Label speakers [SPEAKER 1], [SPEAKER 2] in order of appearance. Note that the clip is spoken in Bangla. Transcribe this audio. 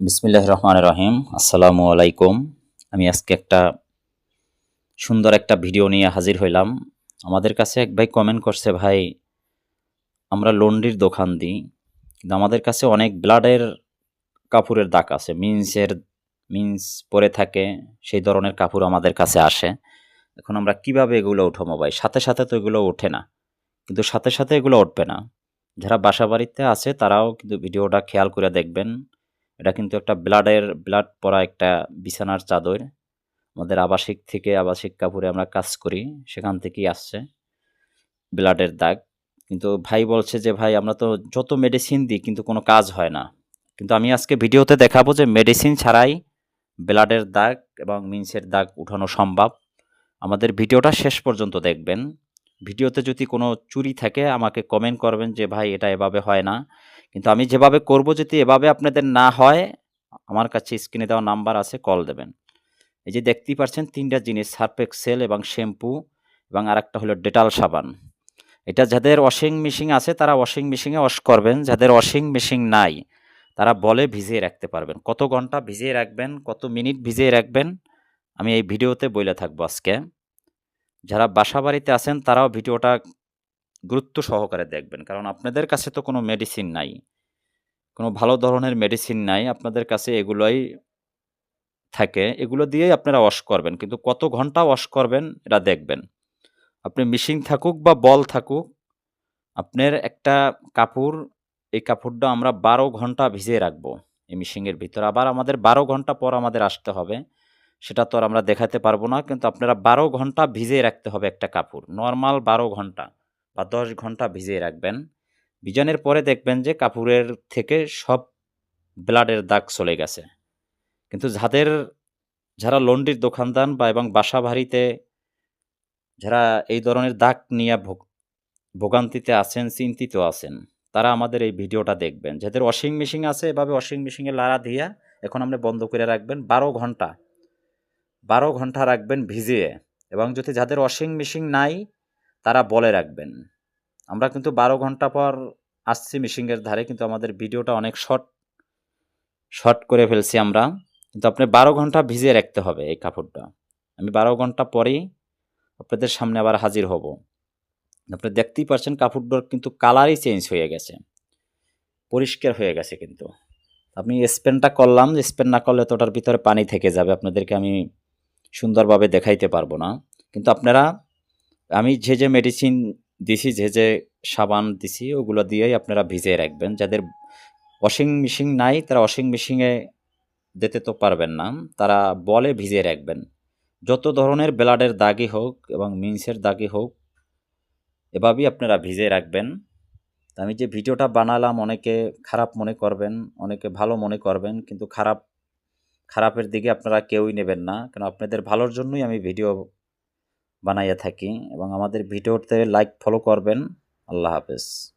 [SPEAKER 1] বিসমিল্লাহ রহমান রহিম। আসসালামু আলাইকুম আমি আজকে একটা সুন্দর একটা ভিডিও নিয়ে হাজির হইলাম। আমাদের কাছে এক ভাই কমেন্ট করছে, ভাই, আমরা লন্ড্রির দোকান দিই, কিন্তু আমাদের কাছে অনেক ব্লাডের কাপড়ের দাগ আছে। মিন্সের, মিন্স পরে থাকে, সেই ধরনের কাপড় আমাদের কাছে আসে। এখন আমরা কীভাবে এগুলো উঠাবো ভাই? সাথে সাথে তো এগুলো ওঠে না, কিন্তু সাথে সাথে এগুলো উঠবে না। যারা বাসা বাড়িতে আছে, তারাও কিন্তু ভিডিওটা খেয়াল করে দেখবেন। এটা কিন্তু একটা ব্লাডের, ব্লাড পরা একটা বিছানার চাদর। আমাদের আবাসিক থেকে আবাসিক কাপড়ে আমরা কাজ করি, সেখান থেকেই আসছে ব্লাডের দাগ। কিন্তু ভাই বলছে যে, ভাই, আমরা তো যত মেডিসিন দিই, কিন্তু কোনো কাজ হয় না। কিন্তু আমি আজকে ভিডিওতে দেখাবো যে মেডিসিন ছাড়াই ব্লাডের দাগ এবং মিন্সের দাগ উঠানো সম্ভব। আমাদের ভিডিওটা শেষ পর্যন্ত দেখবেন। ভিডিওতে যদি কোনো চুরি থাকে, আমাকে কমেন্ট করবেন যে, ভাই, এটা এভাবে হয় না। কিন্তু আমি যেভাবে করব, যদি এভাবে আপনাদের না হয়, আমার কাছে স্ক্রিনে দেওয়া নাম্বার আছে কল দেবেন। এই যে দেখতেই পাচ্ছেন তিনটা জিনিস সার্ফ এক্সেল এবং শ্যাম্পু এবং আরেকটা হলো ডেটাল সাবান। এটা যাদের ওয়াশিং মেশিন আছে, তারা ওয়াশিং মেশিনে ওয়াশ করবেন, যাদের ওয়াশিং মেশিন নাই, তারা বলে ভিজিয়ে রাখতে পারবেন। কত ঘণ্টা ভিজিয়ে রাখবেন, কত মিনিট ভিজিয়ে রাখবেন, আমি এই ভিডিওতে বলে থাকব আজকে। যারা বাসা বাড়িতে আছেন, তারাও ভিডিওটা গুরুত্ব সহকারে দেখবেন। কারণ আপনাদের কাছে তো কোনো মেডিসিন নাই। কোনো ভালো ধরনের মেডিসিন নাই। আপনাদের কাছে এগুলোই থাকে। এগুলো দিয়েই আপনারা ওয়াশ করবেন। কিন্তু কত ঘণ্টা ওয়াশ করবেন, এটা দেখবেন। আপনি মেশিন থাকুক বা বল থাকুক, আপনার একটা কাপড়, এই কাপড়টা আমরা বারো ঘণ্টা ভিজিয়ে রাখব। এই মেশিনের ভিতর। আবার আমাদের বারো ঘণ্টা পর আমাদের আসতে হবে। সেটা তো আর আমরা দেখাতে পারব না, কিন্তু আপনারা বারো ঘণ্টা ভিজিয়ে রাখতে হবে একটা কাপড়। নর্মাল বারো ঘণ্টা বা দশ ঘণ্টা ভিজিয়ে রাখবেন। ভিজানোর পরে দেখবেন যে কাপড়ের থেকে সব ব্লাডের দাগ চলে গেছে। কিন্তু যাদের, যারা লন্ড্রির দোকানদার বা এবং বাসা বাড়িতে যারা এই ধরনের দাগ নিয়ে ভোগ- ভোগান্তিতে আছেন, চিন্তিত আছেন, তারা আমাদের এই ভিডিওটা দেখবেন। যাদের ওয়াশিং মেশিন আছে, এভাবে ওয়াশিং মেশিনে লাড়া দিয়া এখন আপনি বন্ধ করে রাখবেন বারো ঘণ্টা। বারো ঘণ্টা রাখবেন ভিজিয়ে এবং যদি যাদের ওয়াশিং মেশিন নাই, তারা বলে রাখবেন। আমরা কিন্তু বারো ঘণ্টা পর আসছি মেশিনের ধারে, কিন্তু আমাদের ভিডিওটা অনেক শর্ট শর্ট করে ফেলছি আমরা। কিন্তু আপনি বারো ঘণ্টা ভিজিয়ে রাখতে হবে এই কাপড়টা। আমি বারো ঘণ্টা পরেই আপনাদের সামনে আবার হাজির হব। আপনি দেখতেই পাচ্ছেন কাপড়টার কিন্তু কালারই চেঞ্জ হয়ে গেছে। পরিষ্কার হয়ে গেছে কিন্তু। আমি স্পেনটা করলাম স্পেন না করলে তো ওটার ভিতরে পানি থেকে যাবে। আপনাদেরকে আমি সুন্দরভাবে দেখাইতে পারব না। কিন্তু আপনারা, আমি যে যে মেডিসিন দিছি, যে যে সাবান দিছি, ওগুলো দিয়েই আপনারা ভিজিয়ে রাখবেন। যাদের ওয়াশিং মেশিন নাই, তারা ওয়াশিং মেশিনে দিতে তো পারবেন না। তারা বলে ভিজিয়ে রাখবেন। যত ধরনের ব্লাডের দাগই হোক এবং মিন্সের দাগই হোক, এভাবেই আপনারা ভিজিয়ে রাখবেন। আমি যে ভিডিওটা বানালাম, অনেকে খারাপ মনে করবেন, অনেকে ভালো মনে করবেন, কিন্তু খারাপ খারাপের দিকে আপনারা কেউই নেবেন না। কেন, আপনাদের ভালোর জন্যই আমি ভিডিও বানাইয়া থাকি এবং আমাদের ভিডিওতে লাইক ফলো করবেন। আল্লাহ হাফেজ।